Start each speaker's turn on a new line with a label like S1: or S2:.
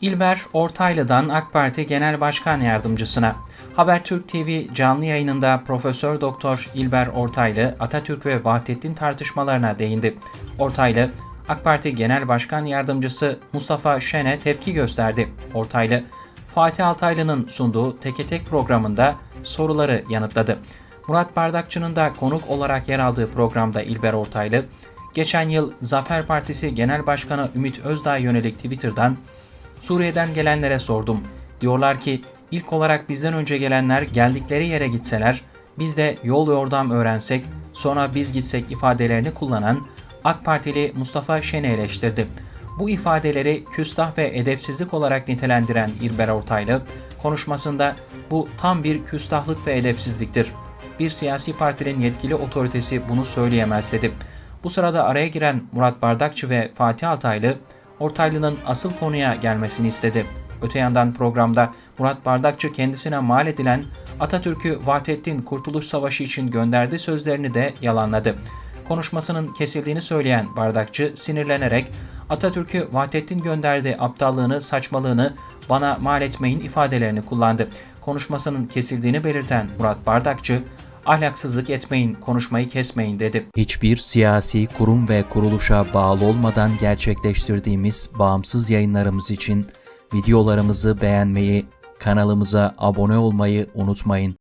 S1: İlber Ortaylı'dan AK Parti Genel Başkan Yardımcısına. Habertürk TV canlı yayınında Profesör Doktor İlber Ortaylı Atatürk ve Vahdettin tartışmalarına değindi. Ortaylı, AK Parti Genel Başkan Yardımcısı Mustafa Şen'e tepki gösterdi. Ortaylı, Fatih Altaylı'nın sunduğu Teke Tek programında soruları yanıtladı. Murat Bardakçı'nın da konuk olarak yer aldığı programda İlber Ortaylı, geçen yıl Zafer Partisi Genel Başkanı Ümit Özdağ'a yönelik Twitter'dan Suriye'den gelenlere sordum. Diyorlar ki ilk olarak bizden önce gelenler geldikleri yere gitseler, biz de yol yordam öğrensek, sonra biz gitsek ifadelerini kullanan AK Partili Mustafa Şen'i eleştirdi. Bu ifadeleri küstah ve edepsizlik olarak nitelendiren İlber Ortaylı, konuşmasında bu tam bir küstahlık ve edepsizliktir. Bir siyasi partinin yetkili otoritesi bunu söyleyemez dedi. Bu sırada araya giren Murat Bardakçı ve Fatih Altaylı, Ortaylı'nın asıl konuya gelmesini istedi. Öte yandan programda Murat Bardakçı kendisine mal edilen Atatürk'ü Vahdettin Kurtuluş Savaşı için gönderdiği sözlerini de yalanladı. Konuşmasının kesildiğini söyleyen Bardakçı sinirlenerek Atatürk'ü Vahdettin gönderdi aptallığını, saçmalığını bana mal etmeyin ifadelerini kullandı. Konuşmasının kesildiğini belirten Murat Bardakçı, ahlaksızlık etmeyin, konuşmayı kesmeyin dedi.
S2: Hiçbir siyasi kurum ve kuruluşa bağlı olmadan gerçekleştirdiğimiz bağımsız yayınlarımız için videolarımızı beğenmeyi, kanalımıza abone olmayı unutmayın.